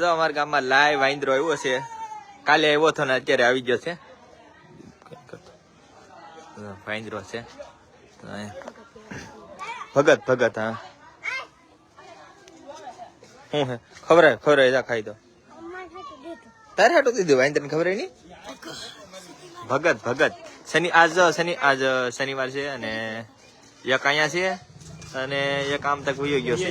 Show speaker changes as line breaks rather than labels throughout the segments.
જો અમારા ગામમાં લાય વાંદરો આવ્યો છે. કાલે આવ્યો હતો ને અત્યારે આવી ગયો છે. વાંદરો છે. ભગત ભગત, હા. શું હે? ખબર ખબર જા ખાઈ દો. તારે હાટું દીધું વાંદર ખબર નહીં? ભગત ભગત. શનિ, આજ શનિ, આજ શનિવાર છે અને એક અહીંયા છે અને એક આમ તક વયો ગયો છે.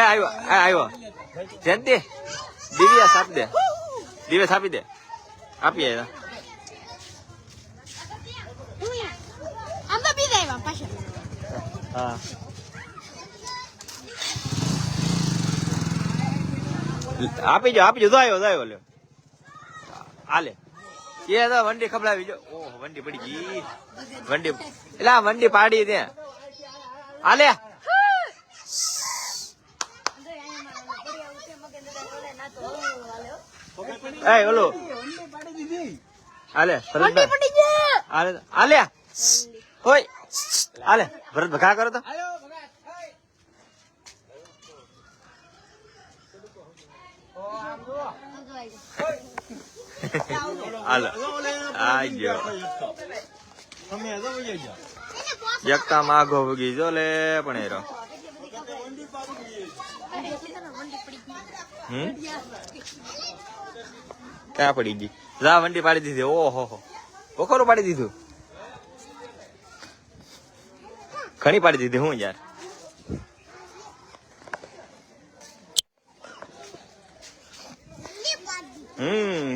આવ્યો આવ્યો. જયંતિ દિવ્યા આપી દે. દિવ્યા આપી દે આપીએ હા. આપી જો આપી જો આવ્યો આવ્યો લ્યો. હાલે. એ તો વંડી ખબડાવી જો. ઓહ વંડી પડી ગઈ. વંડી એટલે આ વંડી પાડી ત્યાં. હાલે. એ ઓલો.
પડી ગયા
હાલે હાલે. હોય હાલે ભરત ભગા કરો તો.
ઓ, આમ જુઓ.
હાલો. આ ગયો એકતા માઘો ભગી જો લે પણ એરો ક્યાં પડી ગઈ? જા વંડી પાડી દીધી. ઓહો હો બખોરું પાડી દીધું? ઘણી પાડી દીધી હું યાર?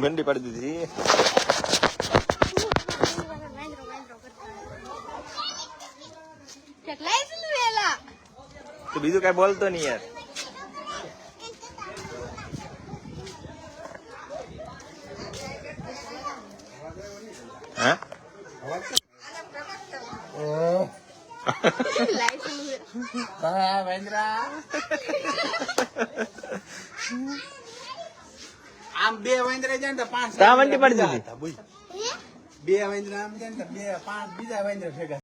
હમ પાડી દીધી તું બીજું કઈ બોલતો નહીં યાર હા
હા, વેંદરા. આમ બે વાંદરા જાય ને તો પાંચ
પાડી.
બે વાંદરા આમ જાય ને તો બે પાંચ બીજા વાંદરા ભેગા